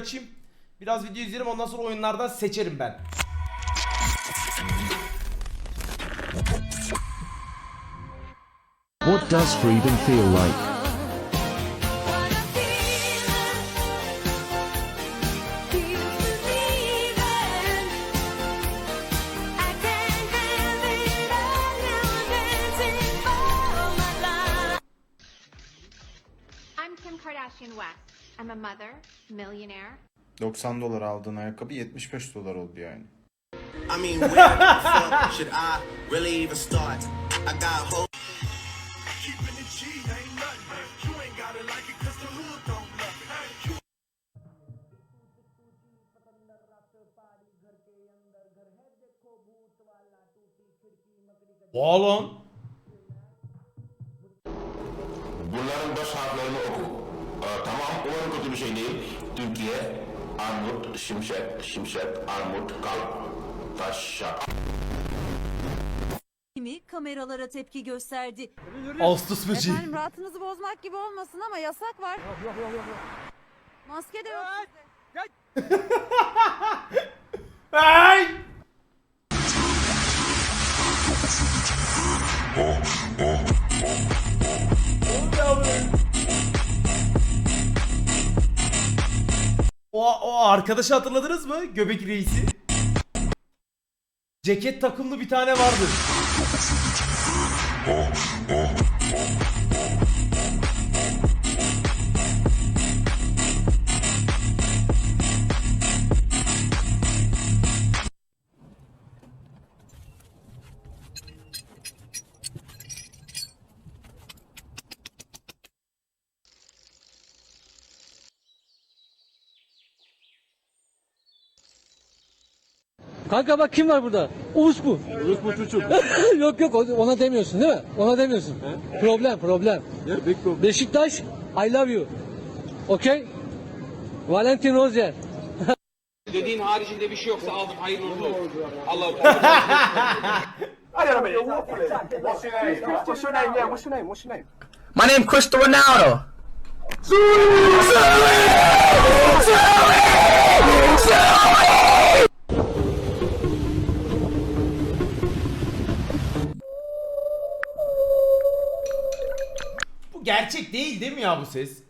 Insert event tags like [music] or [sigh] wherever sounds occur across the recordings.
açayım. Biraz video izlerim ondan sonra oyunlardan seçerim ben. What does freedom feel like? A mother, millionaire, 90 dolar aldığın ayakkabı 75 dolar oldu yani. I mean, where the fuck should I really even start? I got hope. Lan. Bunların baş harflerini oku. Umarım kötü bir şey değil. Türkiye, Armut, Şimşek, Şimşek, Armut, Kalp, Taşşak. Kimi kameralara tepki gösterdi. Ağustos böceği. Efendim rahatınızı bozmak gibi olmasın ama yasak var. Yok yok yok yok. Maske de yok. Ay! [laughs] O, o arkadaşı hatırladınız mı? Göbek reisi. Ceket takımlı bir tane vardı. Kanka bak kim var burada? Urus bu. Urus bu çocuk. [laughs] yok yok ona demiyorsun değil mi? Ona demiyorsun. Problem problem. Beşiktaş I love you. Okay? Valentin Rozier. [laughs] Dediğin haricinde bir şey yoksa aldım hayırlı uğurlu olsun. Allah [laughs] My name Cristiano Ronaldo. Bu gerçek değil değil mi ya bu ses?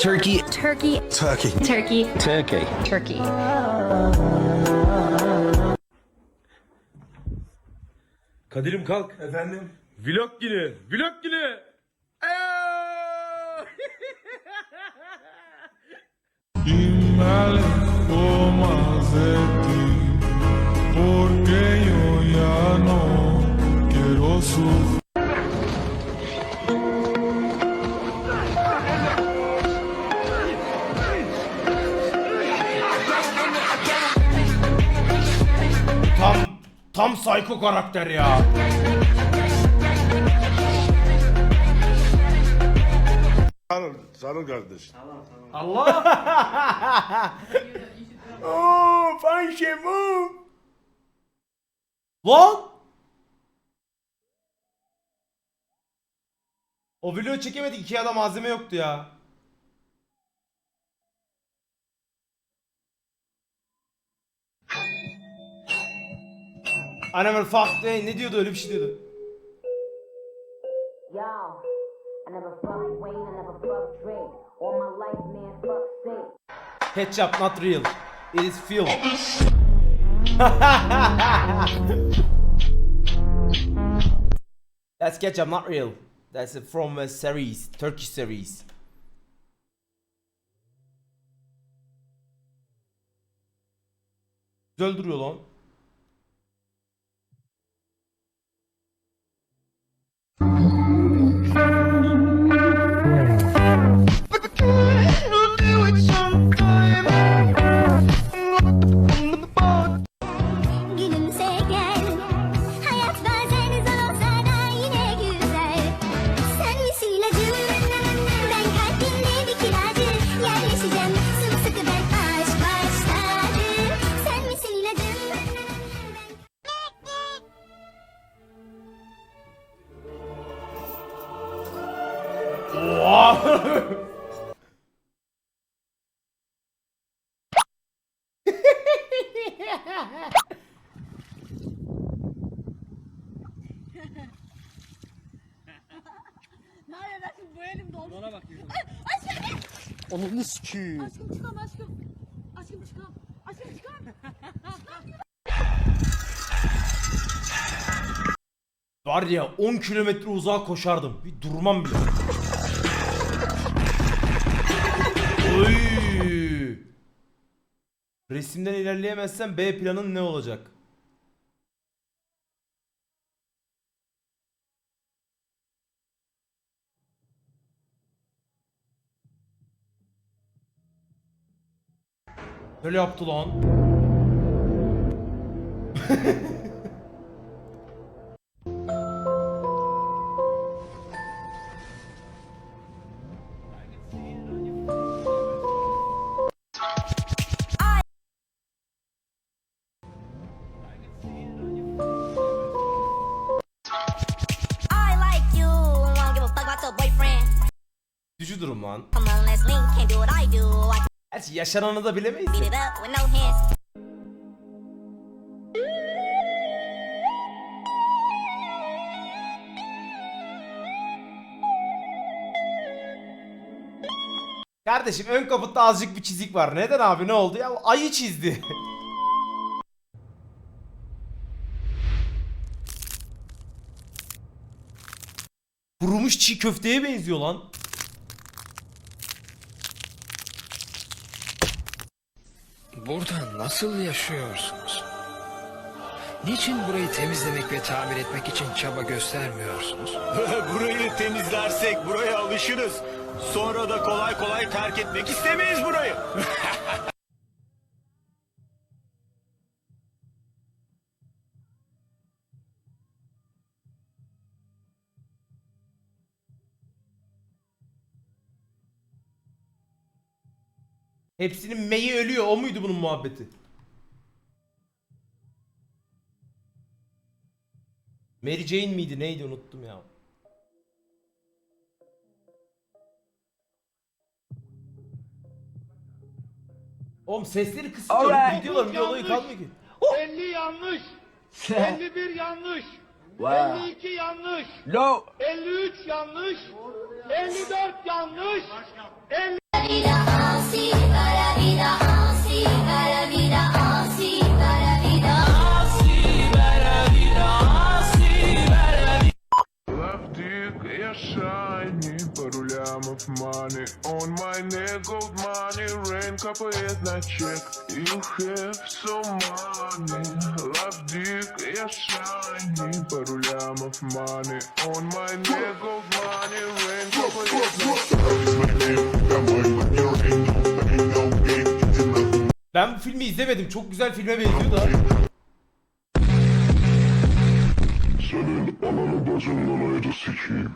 Turkey, turkey, turkey, Turkey. turkey, turkey. Kadir'im kalk. Efendim? Vlog günü. Vlog günü. Tam tam psycho karakter ya. Sarıl, sarıl kardeş. Allah. [laughs] Oo, fanşemu. Lan. O vlogu çekemedik. Ikea'da malzeme yoktu ya. Öyle fuck ne, ne diyordu öyle bir şey diyordu. Yo, I never fuck Wayne, I never fuck Drake. All my life, man, fuck Saint. Ketchup not real. It is film. [laughs] That's ketchup not real. That's from a series, Turkish series. Güzel duruyor lan. Onu sikiyim. Aşkım çıkam aşkım. Aşkım çıkam. Aşkım çıkam. Var ya 10 kilometre uzağa koşardım. Bir durmam bile. Oy! Resimden ilerleyemezsen B planın ne olacak? About your boyfriend. Üzücü durum lan. Gerçi yaşananı da bilemeyiz. beat de. it up with no hands. Kardeşim ön kaputta azıcık bir çizik var. Neden abi ne oldu ya? Ayı çizdi. [laughs] Kurumuş çiğ köfteye benziyor lan. Burada nasıl yaşıyorsunuz? Niçin burayı temizlemek ve tamir etmek için çaba göstermiyorsunuz? [laughs] burayı temizlersek buraya alışırız. Sonra da kolay kolay terk etmek istemeyiz burayı. [laughs] Hepsinin meyi ölüyor. O muydu bunun muhabbeti? Mary Jane miydi? Neydi unuttum ya. Oğlum sesleri kısınca videoların bir olayı kalmıyor ki. 50 yanlış. 51 yanlış. 52 yanlış. No. 53 yanlış. 54 yanlış. 50 money On my neck, gold money, rain капает на чек You have so money Лавдик, я шайни, пару лямов money On my neck, gold money, rain капает на чек Ben bu filmi izlemedim. Çok güzel filme benziyor da. Senin ananı bacından ayrı sikeyim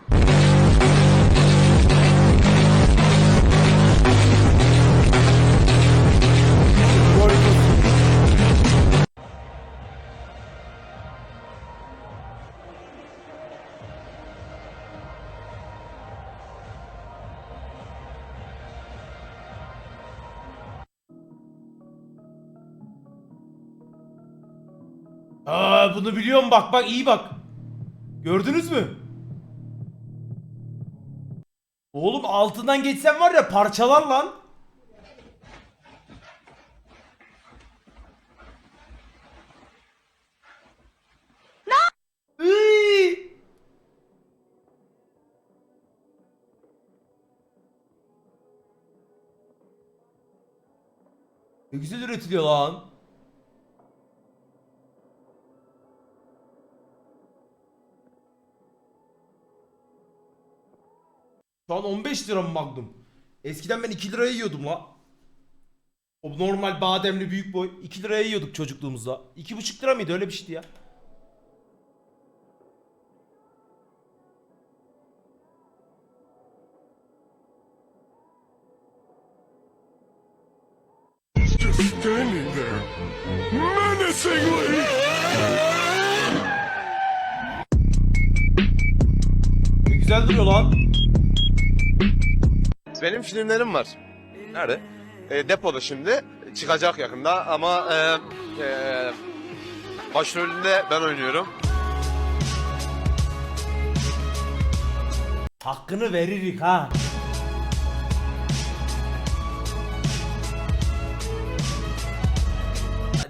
Aa bunu biliyorum bak bak iyi bak. Gördünüz mü? Oğlum altından geçsen var ya parçalar lan. Ne? Ne güzel üretiliyor lan. Şu an 15 lira mı Magnum? Eskiden ben 2 liraya yiyordum la. O normal bademli büyük boy 2 liraya yiyorduk çocukluğumuzda. 2,5 lira mıydı öyle bir şeydi ya. Ne güzel duruyor lan. Benim filmlerim var. Nerede? E, depoda şimdi. Çıkacak yakında ama e, e, başrolünde ben oynuyorum. Hakkını veririk ha.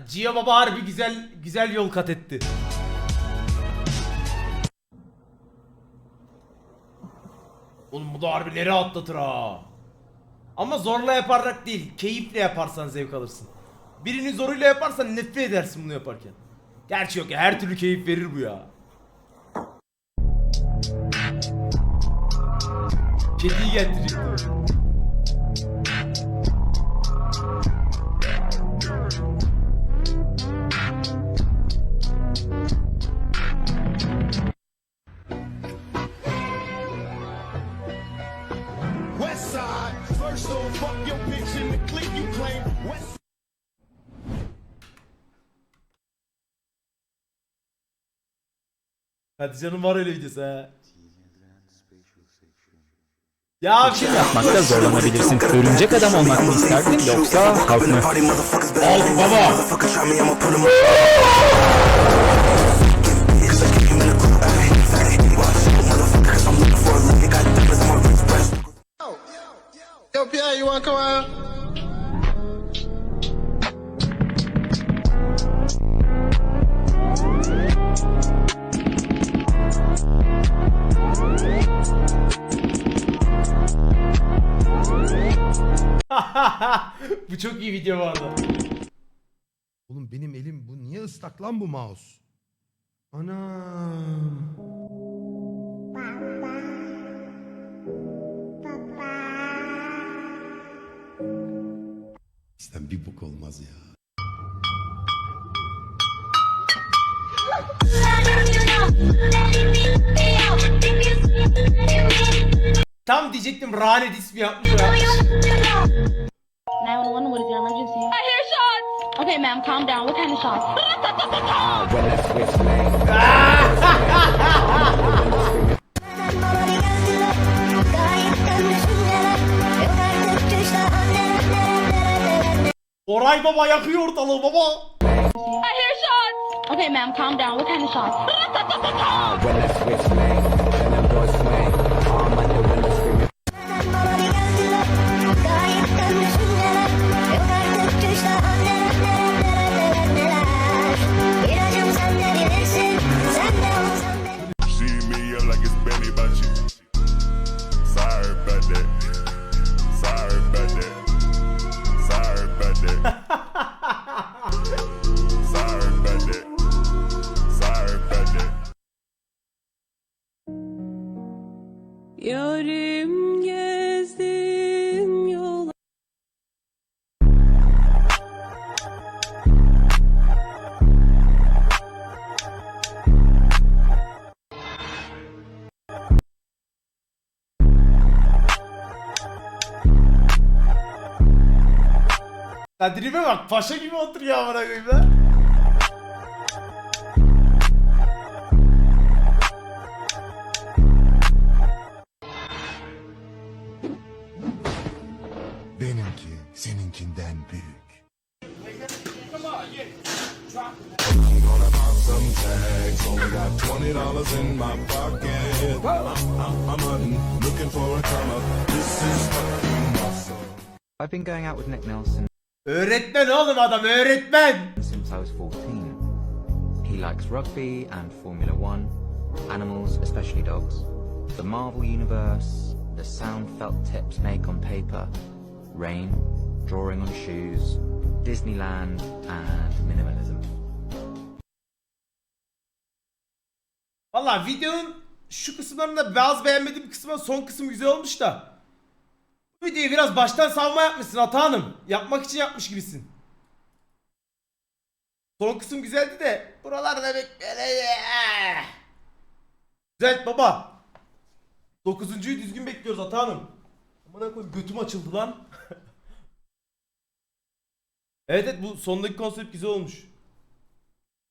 Cia Baba harbi güzel güzel yol kat etti. Oğlum bu da harbileri atlatır ha. Ama zorla yaparak değil, keyifle yaparsan zevk alırsın. Birini zoruyla yaparsan nefret edersin bunu yaparken. Gerçi yok ya her türlü keyif verir bu ya. Kediyi getirecektim. Canım var öyle videosu ha. Ya bir şey yapmakta zorlanabilirsin. Örümcek adam olmak mı isterdin yoksa halk mı? Al baba. Yo, Pierre, you wanna come around? [laughs] bu çok iyi video bu arada. Oğlum benim elim bu niye ıslak lan bu mouse? Ana. Bizden bir bok olmaz ya. Tam diyecektim Rane dis mi yapmış ya. 911, what is your emergency? I hear shots! Okay, ma'am, calm down. What kind of shots? Oray baba yakıyor ortalığı baba. I hear shots! Okay, ma'am, calm down. What kind of shots? Kadribe bak paşa gibi oturuyor amına koyayım be. Benimki seninkinden büyük. I've been going out with Nick Nelson Öğretmen oğlum adam öğretmen. since I was 14. He likes rugby and Formula One, animals, especially dogs, the Marvel Universe, the sound felt tips make on paper, rain, drawing on shoes, Disneyland, and minimalism. Valla videonun şu kısımlarında bazı beğenmediğim kısmı son kısım güzel olmuş da. Bu videoyu biraz baştan savma yapmışsın Ata Hanım. Yapmak için yapmış gibisin. Son kısım güzeldi de buralarda bek böyle Güzel baba. Dokuzuncuyu düzgün bekliyoruz Ata Hanım. Amına koyayım götüm açıldı lan. [laughs] evet evet bu sondaki konsept güzel olmuş.